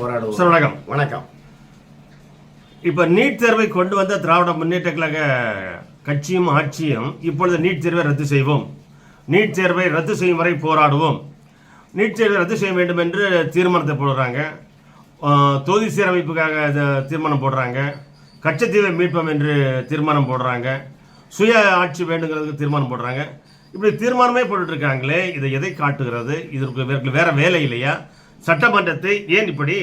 போராடுவோம். சார் வணக்கம். வணக்கம். இப்போ நீட் தேர்வை கொண்டு வந்த திராவிட முன்னேற்ற கழக கட்சியும் ஆட்சியும் இப்பொழுது நீட் தேர்வை ரத்து செய்வோம். நீட் தேர்வை ரத்து செய்யும் வரை போராடுவோம். நீட் தேர்வை ரத்து செய்ய வேண்டும் என்று தீர்மானத்தை போடுறாங்க. தொகுதி சீரமைப்புக்காக இது தீர்மானம் போடுறாங்க. கச்சத்தீவை மீட்போம் என்று தீர்மானம் போடுறாங்க. சுய ஆட்சி வேண்டுங்கிறதுக்கு தீர்மானம் போடுறாங்க. இப்படி தீர்மானமே போட்டுட்டு இருக்காங்களே இதை எதை காட்டுகிறது? இதற்கு வேற வேலை இல்லையா? சட்டமன்றத்தை ஏன் இப்படி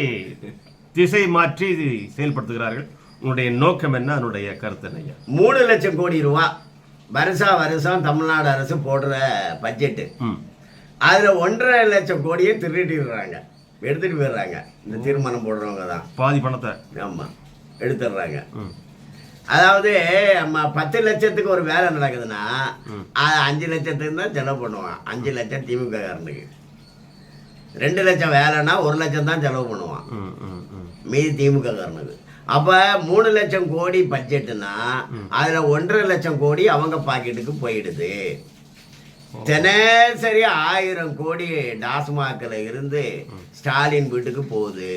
திசை மாற்றி செயல்படுத்துகிறார்கள்? உன்னுடைய நோக்கம் என்ன? அதனுடைய கருத்து என்ன மூணு லட்சம் கோடி ரூபா. வருஷா வருஷம் தமிழ்நாடு அரசு போடுற பட்ஜெட்டு அதில் ஒன்றரை லட்சம் கோடியை திருடிடுறாங்க. எடுத்துட்டு போயிடுறாங்க. இந்த தீர்மானம் போடுறவங்க தான். பாதி பணத்தை. ஆமாம் எடுத்துடுறாங்க. அதாவது நம்ம பத்து லட்சத்துக்கு ஒரு வேலை நடக்குதுன்னா அது அஞ்சு லட்சத்துக்கு தான் செலவு பண்ணுவான். அஞ்சு லட்சம் திமுக காரனுக்கு ரெண்டு லட்சம் வேலைன்னா ஒரு லட்சம் தான் செலவு பண்ணுவான். மீதி திமுக காரனுக்கு. அப்ப மூணு லட்சம் கோடி பட்ஜெட்டுனா அதுல ஒன்றரை லட்சம் கோடி அவங்க பாக்கெட்டுக்கு போயிடுது. தினசரி ஆயிரம் கோடி டாஸ்மாகில் இருந்து ஸ்டாலின் வீட்டுக்கு போகுது.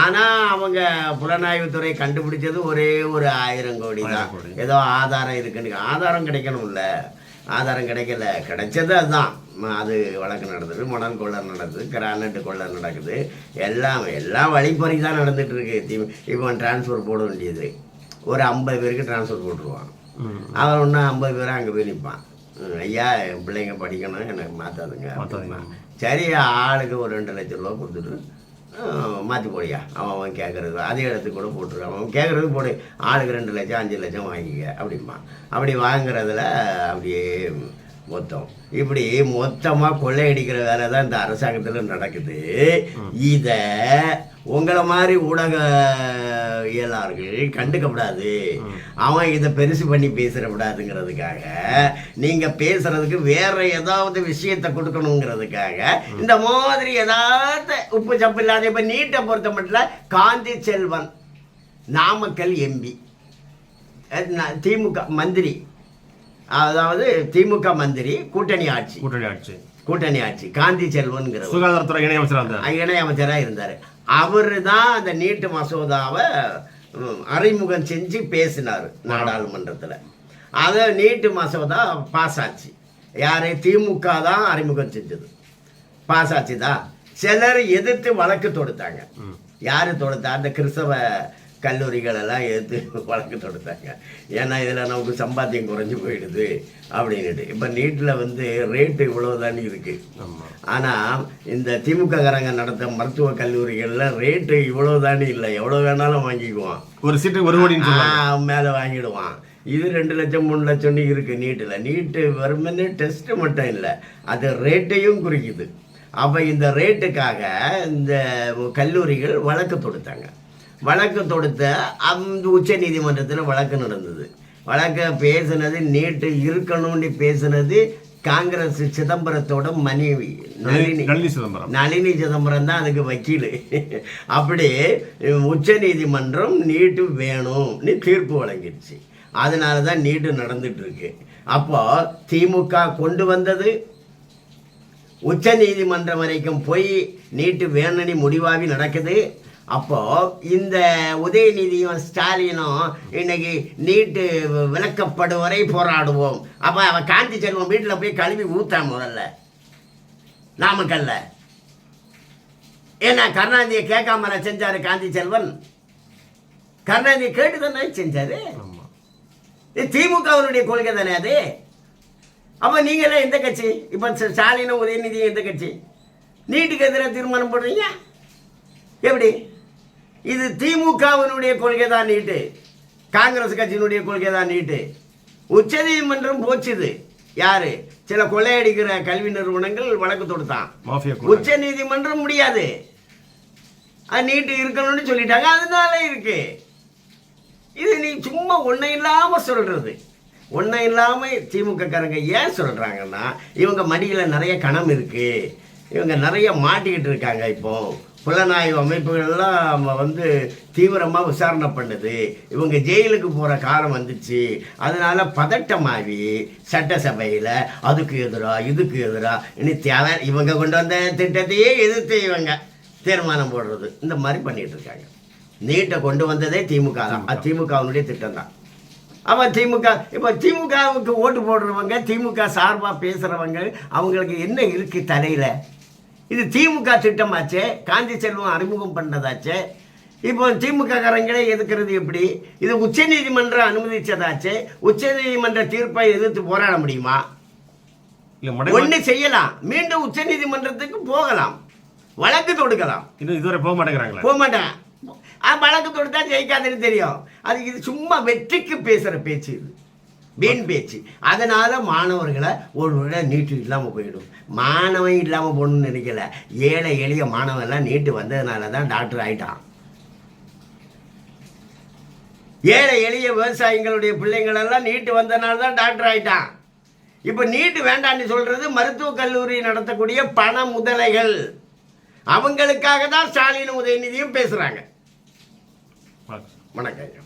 ஆனா அவங்க புலனாய்வுத்துறை கண்டுபிடிச்சது ஒரே ஒரு ஆயிரம் கோடி தான். ஏதோ ஆதாரம் இருக்குன்னு. ஆதாரம் கிடைக்கணும்ல. ஆதாரம் கிடைக்கல. கிடைச்சது அதுதான். அது வழக்கு நடந்தது மணல் கொள்ளை நடக்குது கிரானைட் கொள்ளை நடக்குது. எல்லாம் எல்லாம் வழிப்பறி தான் நடந்துட்டு இருக்கு தி- இவன் டிரான்ஸ்ஃபர் போட வேண்டியது. ஒரு ஐம்பது பேருக்கு டிரான்ஸ்ஃபர் போட்டுருவான். அவன் ஒன்று ஐம்பது பேரும் அங்கே போய் நிற்பான் ஐயா என் பிள்ளைங்க படிக்கணும் எனக்கு மாற்றாதுங்க மாத்தாதுங்க. சரி ஆளுக்கு ஒரு ரெண்டு லட்சம் ரூபா கொடுத்துட்டு மாற்றி போடியா அவன் அவன் கேட்குறது அதே இடத்துக்கு கூட போட்டுருக்கான் அவன் கேட்குறது போடு. ஆளுக்கு ரெண்டு லட்சம் அஞ்சு லட்சம் வாங்கிக்க அப்படிம்பான். அப்படி வாங்குறதுல அப்படியே மொத்தம். இப்படி மொத்தமாக கொள்ளையடிக்கிற வேலை தான் இந்த அரசாங்கத்தில் நடக்குது. இதை உங்களை மாதிரி ஊடகவியலாளர்கள் கண்டுக்கப்படாது. அவன் இதை பெருசு பண்ணி பேசிடக்கூடாதுங்கிறதுக்காக நீங்க பேசுறதுக்கு வேற ஏதாவது விஷயத்தை கொடுக்கணுங்கிறதுக்காக இந்த மாதிரி ஏதாவது உப்பு சப்பு இல்லாத இப்ப நீட்டை பொறுத்த மட்டும் காந்தி செல்வன் நாமக்கல் எம்பி. திமுக மந்திரி. அதாவது திமுக மந்திரி கூட்டணி ஆட்சி. கூட்டணி ஆட்சி. கூட்டணி ஆட்சி காந்தி செல்வன்கிற சுகாதாரத்துறை இணையமைச்சராக இருந்தார்? இணையமைச்சராக இருந்தார். அவர் தான் அந்த நீட்டு மசோதாவை அறிமுகம் செஞ்சு பேசினார் நாடாளுமன்றத்தில். அதை நீட்டு மசோதா பாஸ் ஆச்சு. யார்? திமுக தான் அறிமுகம் செஞ்சது. பாஸ் ஆச்சு தான் சிலர் எதிர்த்து வழக்கு தொடுத்தாங்க. யார் தொடுத்தா? அந்த கிறிஸ்தவ கல்லூரிகள் எல்லாம் எதிர்த்து வழக்கு தொடுத்தாங்க. ஏன்னா இதில் நமக்கு சம்பாத்தியம் குறைஞ்சு போயிடுது அப்படின்னுட்டு. இப்போ நீட்டில் வந்து ரேட்டு இவ்வளோ இருக்குது ஆமா. ஆனால் இந்த திமுக காரங்க நடத்த மருத்துவ கல்லூரிகளில் ரேட்டு இவ்வளோ தானே இல்லை. எவ்வளோ வேணாலும் வாங்கிக்குவான். ஒரு சீட்டுக்கு ஒரு சொல்லுவாங்க மேலே வாங்கிடுவான். இது ரெண்டு லட்சம் மூணு லட்சம்னு இருக்குது நீட்டில் நீட்டு வெறுமனே டெஸ்ட்டு மட்டும் இல்லை. அது ரேட்டையும் குறிக்குது. அப்போ இந்த ரேட்டுக்காக இந்த கல்லூரிகள் வழக்கு தொடுத்தாங்க. வழக்கு தொடுத்த அந்த உச்ச நீதிமன்றத்தில் வழக்கு நடந்தது. வழக்க பேசுனது நீட்டு இருக்கணும்னு பேசுனது காங்கிரஸ் சிதம்பரத்தோட மனைவி. நளினி நளினி சிதம்பரம். நளினி சிதம்பரம் தான் அதுக்கு வக்கீல். அப்படி உச்ச நீதிமன்றம் நீட்டு வேணும்னு தீர்ப்பு வழங்கிடுச்சு. அதனால தான் நீட்டு நடந்துட்டு இருக்கு அப்போ திமுக கொண்டு வந்தது. உச்ச நீதிமன்றம் வரைக்கும் போய் நீட்டு வேணும்னு முடிவாகி நடக்குது. அப்போ இந்த உதயநிதியும் ஸ்டாலினும் இன்னைக்கு நீட்டு விளக்கப்படும் வரை போராடுவோம். அப்போ அவன் காந்தி செல்வம் வீட்டில் போய் கழுவி ஊத்தான் முதல்ல. நாமக்கல்ல. ஏன்னா கருணாநிதியை கேட்காமல செஞ்சாரு காந்தி செல்வன். கருணாநிதியை கேட்டு தானே செஞ்சாரு? இது திமுகவினுடைய கொள்கை தானே அது? அப்ப நீங்களே எந்த கட்சி? இப்ப ஸ்ட- ஸ்டாலினும் உதயநிதியும் எந்த கட்சி? நீட்டுக்கு எதிராக தீர்மானம் போடுறீங்க? எப்படி? இது திமுகவினுடைய கொள்கை தான் நீட்டு. காங்கிரஸ் கட்சியினுடைய கொள்கை தான் நீட்டு. உச்சநீதிமன்றம் போச்சுது. யாரு? சில கொள்ளையடிக்கிற கல்வி நிறுவனங்கள் வழக்கு தொடுத்தான். உச்ச நீதிமன்றம் முடியாது. அது நீட்டு இருக்கணும்னு சொல்லிட்டாங்க. அதனால இருக்கு. இது நீ சும்மா ஒன்றும் இல்லாம சொல்றது. ஒன்றும் இல்லாம திமுக காரங்க ஏன் சொல்றாங்கன்னா இவங்க மடியில நிறைய கணம் இருக்கு. இவங்க நிறைய மாட்டிக்கிட்டு இருக்காங்க இப்போ. புலனாய்வு அமைப்புகள்லாம் வந்து தீவிரமாக விசாரணை பண்ணுது. இவங்க ஜெயிலுக்கு போகிற காலம் வந்துச்சு. அதனால பதட்டமாகி சட்டசபையில் அதுக்கு எதிரா இதுக்கு எதிரா இனி தேவை இவங்க கொண்டு வந்த திட்டத்தையே எதிர்த்து இவங்க தீர்மானம் போடுறது. இந்த மாதிரி பண்ணிட்டு இருக்காங்க. நீட்டை கொண்டு வந்ததே திமுக தான். அது திமுகவினுடைய திட்டம் தான். அவன் திமுக இப்போ திமுகவுக்கு ஓட்டு போடுறவங்க திமுக சார்பாக பேசுகிறவங்க அவங்களுக்கு என்ன இருக்கு தலையில்? இது திமுக திட்டமாச்சே காந்தி செல்வம் அறிமுகம் பண்ணதாச்சே. இப்போ திமுக காரங்களே எதுக்குறது எப்படி? இது உச்சநீதிமன்றம் அனுமதிச்சதாச்சே உச்சநீதிமன்ற தீர்ப்பை எதிர்த்து போராட முடியுமா? ஒண்ணு செய்யலாம். மீண்டும் உச்சநீதிமன்றத்துக்கு போகலாம். வழக்கு தொடுக்கலாம். இன்னும் இதுவரை போக மாட்டேங்கிறாங்களே. போக மாட்டேன். வழக்கு தொடுத்தா ஜெயிக்காதுன்னு தெரியும். அது இது சும்மா வெற்றிக்கு பேசுற பேச்சு இது. வீண் பேச்சு. அதனால மாணவர்களை ஒரு விட நீட்டு இல்லாமல் போயிடும். மாணவன் இல்லாமல் போகணும்னு நினைக்கல. ஏழை எளிய மாணவன் எல்லாம் நீட்டு வந்ததுனால தான் டாக்டர் ஆயிட்டான். ஏழை எளிய விவசாயிகளுடைய பிள்ளைங்கள் எல்லாம் நீட்டு வந்ததுனால தான் டாக்டர் ஆயிட்டான். இப்போ நீட்டு வேண்டாம்னு சொல்றது மருத்துவக் கல்லூரி நடத்தக்கூடிய பண முதலைகள். அவங்களுக்காக தான் ஸ்டாலின் உதயநிதியும் பேசுறாங்க. பார்க்கலாம். வணக்கம்